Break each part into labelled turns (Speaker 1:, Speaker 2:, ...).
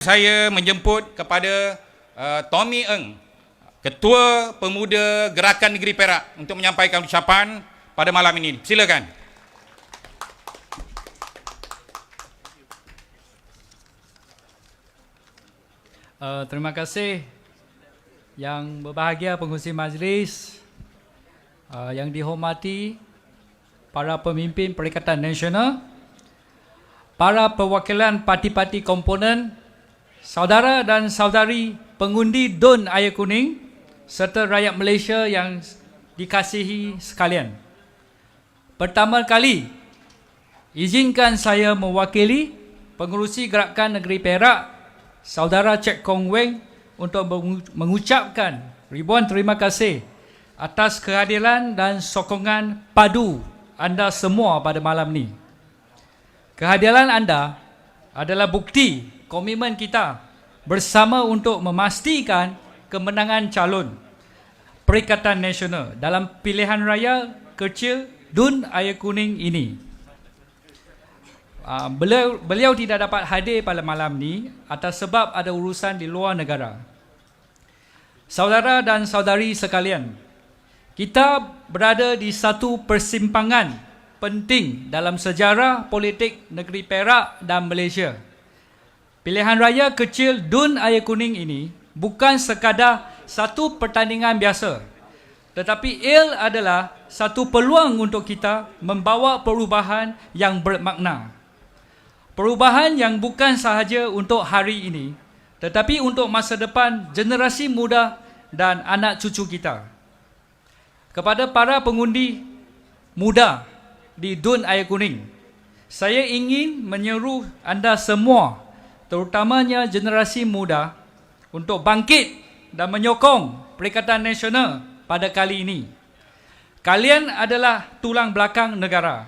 Speaker 1: Saya menjemput kepada uh, Tommy Eng, Ketua Pemuda Gerakan Negeri Perak untuk menyampaikan ucapan pada malam ini. Silakan.
Speaker 2: Uh, terima kasih yang berbahagia pengurusi majlis, uh, yang dihormati para pemimpin Perikatan Nasional, para perwakilan parti-parti komponen saudara dan saudari pengundi DUN Air Kuning serta rakyat Malaysia yang dikasihi sekalian. Pertama kali, izinkan saya mewakili pengurusi Gerakan Negeri Perak, saudara Cek Kong Weng untuk mengucapkan ribuan terima kasih atas kehadiran dan sokongan padu anda semua pada malam ini. Kehadiran anda adalah bukti komitmen kita bersama untuk memastikan kemenangan calon Perikatan Nasional dalam pilihan raya kecil Dun Air Kuning ini. Uh, beliau, beliau tidak dapat hadir pada malam ini atas sebab ada urusan di luar negara. Saudara dan saudari sekalian, kita berada di satu persimpangan penting dalam sejarah politik negeri Perak dan Malaysia. Pilihan raya kecil Dun Air Kuning ini bukan sekadar satu pertandingan biasa. Tetapi ia adalah satu peluang untuk kita membawa perubahan yang bermakna. Perubahan yang bukan sahaja untuk hari ini, tetapi untuk masa depan generasi muda dan anak cucu kita. Kepada para pengundi muda di Dun Air Kuning, saya ingin menyeru anda semua terutamanya generasi muda untuk bangkit dan menyokong Perikatan Nasional pada kali ini. Kalian adalah tulang belakang negara.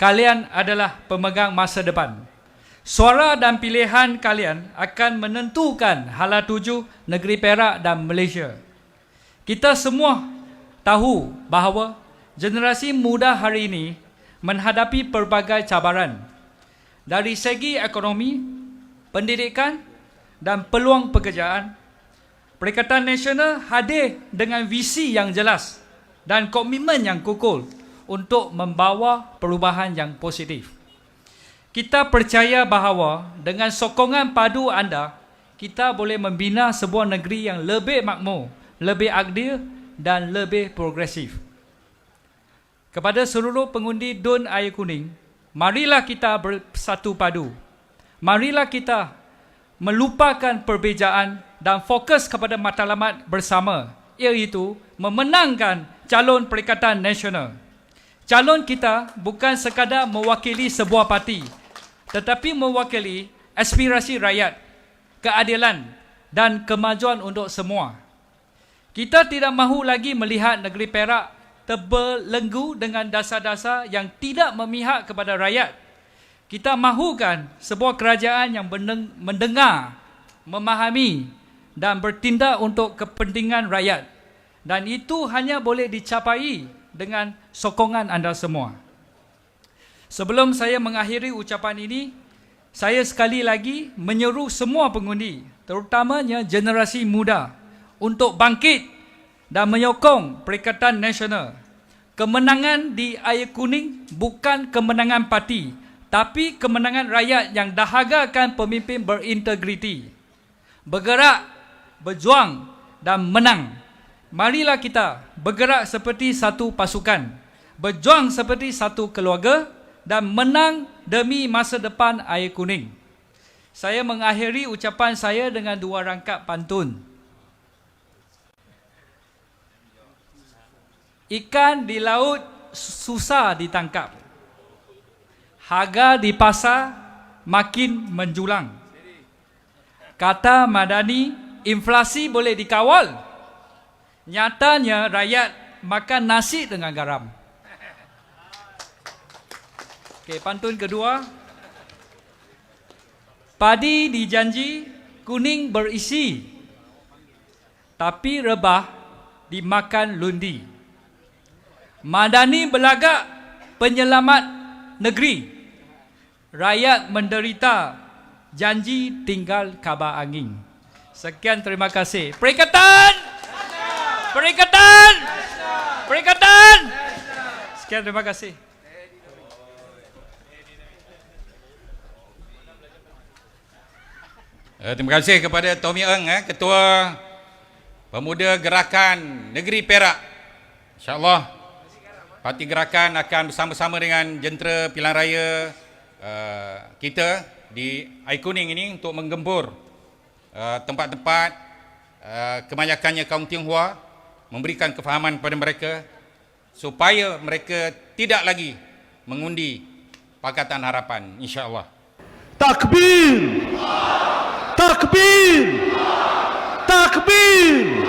Speaker 2: Kalian adalah pemegang masa depan. Suara dan pilihan kalian akan menentukan hala tuju negeri Perak dan Malaysia. Kita semua tahu bahawa generasi muda hari ini menghadapi pelbagai cabaran. Dari segi ekonomi, pendidikan dan peluang pekerjaan, Perikatan Nasional hadir dengan visi yang jelas dan komitmen yang kukul untuk membawa perubahan yang positif. Kita percaya bahawa dengan sokongan padu anda, kita boleh membina sebuah negeri yang lebih makmur, lebih adil dan lebih progresif. Kepada seluruh pengundi Dun Air Kuning, marilah kita bersatu padu marilah kita melupakan perbezaan dan fokus kepada matlamat bersama iaitu memenangkan calon Perikatan Nasional. Calon kita bukan sekadar mewakili sebuah parti tetapi mewakili aspirasi rakyat, keadilan dan kemajuan untuk semua. Kita tidak mahu lagi melihat negeri Perak terbelenggu dengan dasar-dasar yang tidak memihak kepada rakyat kita mahukan sebuah kerajaan yang mendengar, memahami dan bertindak untuk kepentingan rakyat. Dan itu hanya boleh dicapai dengan sokongan anda semua. Sebelum saya mengakhiri ucapan ini, saya sekali lagi menyeru semua pengundi, terutamanya generasi muda, untuk bangkit dan menyokong Perikatan Nasional. Kemenangan di Air Kuning bukan kemenangan parti, tapi kemenangan rakyat yang dahagakan pemimpin berintegriti. Bergerak, berjuang dan menang. Marilah kita bergerak seperti satu pasukan. Berjuang seperti satu keluarga dan menang demi masa depan air kuning. Saya mengakhiri ucapan saya dengan dua rangkap pantun. Ikan di laut susah ditangkap harga di pasar makin menjulang. Kata Madani, inflasi boleh dikawal. Nyatanya rakyat makan nasi dengan garam. Okey, pantun kedua. Padi dijanji kuning berisi. Tapi rebah dimakan lundi. Madani belagak penyelamat negeri rakyat menderita janji tinggal kabar angin. Sekian terima kasih. Perikatan! Perikatan! Perikatan! Sekian terima kasih.
Speaker 1: Uh, terima kasih kepada Tommy Eng, eh, Ketua Pemuda Gerakan Negeri Perak. InsyaAllah, Parti Gerakan akan bersama-sama dengan jentera pilihan raya uh, kita di Air Kuning ini untuk menggempur uh, tempat-tempat uh, kebanyakannya kaum Tionghoa, memberikan kefahaman kepada mereka supaya mereka tidak lagi mengundi Pakatan Harapan, insyaAllah.
Speaker 3: Takbir! Takbir! Takbir!